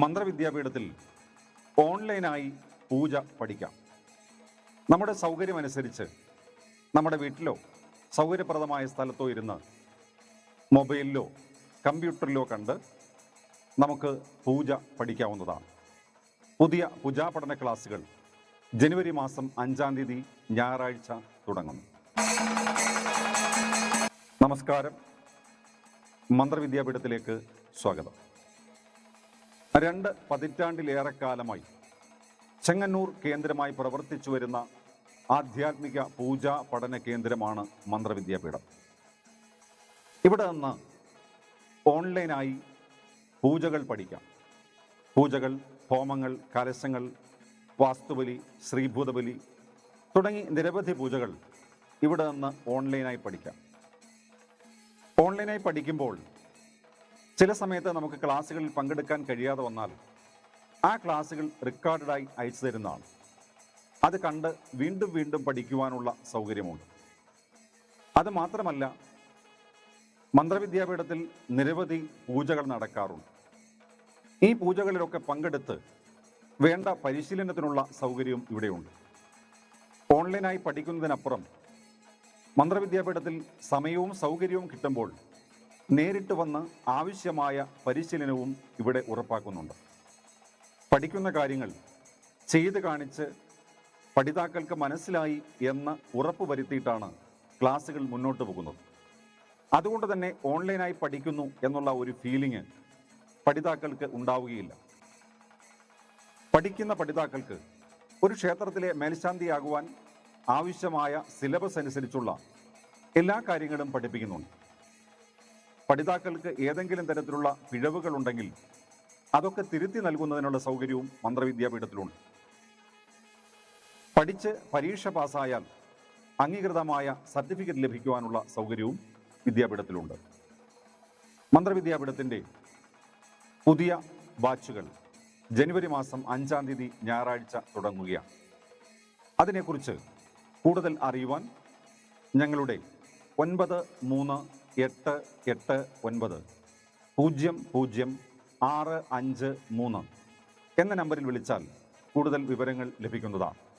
മന്ത്രവിദ്യാപീഠത്തിൽ ഓൺലൈനായി പൂജ പഠിക്കാം. നമ്മുടെ സൗകര്യമനുസരിച്ച് നമ്മുടെ വീട്ടിലോ സൗകര്യപ്രദമായ സ്ഥലത്തോ ഇരുന്ന് മൊബൈലിലോ കമ്പ്യൂട്ടറിലോ കണ്ട് നമുക്ക് പൂജ പഠിക്കാവുന്നതാണ്. പുതിയ പൂജാ പഠന ക്ലാസുകൾ ജനുവരി മാസം അഞ്ചാം തീയതി ഞായറാഴ്ച തുടങ്ങുന്നു. നമസ്കാരം. മന്ത്രവിദ്യാപീഠത്തിലേക്ക് സ്വാഗതം. രണ്ട് പതിറ്റാണ്ടിലേറെ കാലമായി ചെങ്ങന്നൂർ കേന്ദ്രമായി പ്രവർത്തിച്ചു വരുന്ന ആധ്യാത്മിക പൂജാ പഠന കേന്ദ്രമാണ് മന്ത്രവിദ്യാപീഠം. ഇവിടെ നിന്ന് ഓൺലൈനായി പൂജകൾ പഠിക്കാം. പൂജകൾ ഹോമങ്ങൾ കലശങ്ങൾ വാസ്തുബലി ശ്രീഭൂതബലി തുടങ്ങി നിരവധി പൂജകൾ ഇവിടെ നിന്ന് ഓൺലൈനായി പഠിക്കാം. ഓൺലൈനായി പഠിക്കുമ്പോൾ ചില സമയത്ത് നമുക്ക് ക്ലാസ്സുകളിൽ പങ്കെടുക്കാൻ കഴിയാതെ വന്നാൽ ആ ക്ലാസ്സുകൾ റെക്കോർഡായി അയച്ചു തരുന്നതാണ്. അത് കണ്ട് വീണ്ടും വീണ്ടും പഠിക്കുവാനുള്ള സൗകര്യമുണ്ട്. അത് മാത്രമല്ല മന്ത്രവിദ്യാപീഠത്തിൽ നിരവധി പൂജകൾ നടക്കാറുണ്ട്. ഈ പൂജകളിലൊക്കെ പങ്കെടുത്ത് വേണ്ട പരിശീലനത്തിനുള്ള സൗകര്യവും ഇവിടെയുണ്ട്. ഓൺലൈനായി പഠിക്കുന്നതിനപ്പുറം മന്ത്രവിദ്യാപീഠത്തിൽ സമയവും സൗകര്യവും കിട്ടുമ്പോൾ നേരിട്ട് വന്ന് ആവശ്യമായ പരിശീലനവും ഇവിടെ ഉറപ്പാക്കുന്നുണ്ട്. പഠിക്കുന്ന കാര്യങ്ങൾ ചെയ്ത് കാണിച്ച് പഠിതാക്കൾക്ക് മനസ്സിലായി എന്ന് ഉറപ്പ് വരുത്തിയിട്ടാണ് ക്ലാസ്സുകൾ മുന്നോട്ട് പോകുന്നത്. അതുകൊണ്ട് തന്നെ ഓൺലൈനായി പഠിക്കുന്നു എന്നുള്ള ഒരു ഫീലിംഗ് പഠിതാക്കൾക്ക് ഉണ്ടാവുകയില്ല. പഠിക്കുന്ന പഠിതാക്കൾക്ക് ഒരു ക്ഷേത്രത്തിലെ മേൽശാന്തിയാകുവാൻ ആവശ്യമായ സിലബസ് അനുസരിച്ചുള്ള എല്ലാ കാര്യങ്ങളും പഠിപ്പിക്കുന്നുണ്ട്. പഠിതാക്കൾക്ക് ഏതെങ്കിലും തരത്തിലുള്ള പിഴവുകൾ ഉണ്ടെങ്കിൽ അതൊക്കെ തിരുത്തി നൽകുന്നതിനുള്ള സൗകര്യവും മന്ത്രവിദ്യാപീഠത്തിലുണ്ട്. പഠിച്ച് പരീക്ഷ പാസ്സായാൽ അംഗീകൃതമായ സർട്ടിഫിക്കറ്റ് ലഭിക്കുവാനുള്ള സൗകര്യവും വിദ്യാപീഠത്തിലുണ്ട്. മന്ത്രവിദ്യാപീഠത്തിന്റെ പുതിയ ബാച്ചുകൾ ജനുവരി മാസം അഞ്ചാം തീയതി ഞായറാഴ്ച തുടങ്ങുകയാണ്. അതിനെക്കുറിച്ച് കൂടുതൽ അറിയുവാൻ ഞങ്ങളുടെ ഒൻപത് മൂന്ന് എട്ട് എട്ട് ഒൻപത് പൂജ്യം പൂജ്യം ആറ് അഞ്ച് മൂന്ന് എന്ന നമ്പറിൽ വിളിച്ചാൽ കൂടുതൽ വിവരങ്ങൾ ലഭിക്കുന്നതാണ്.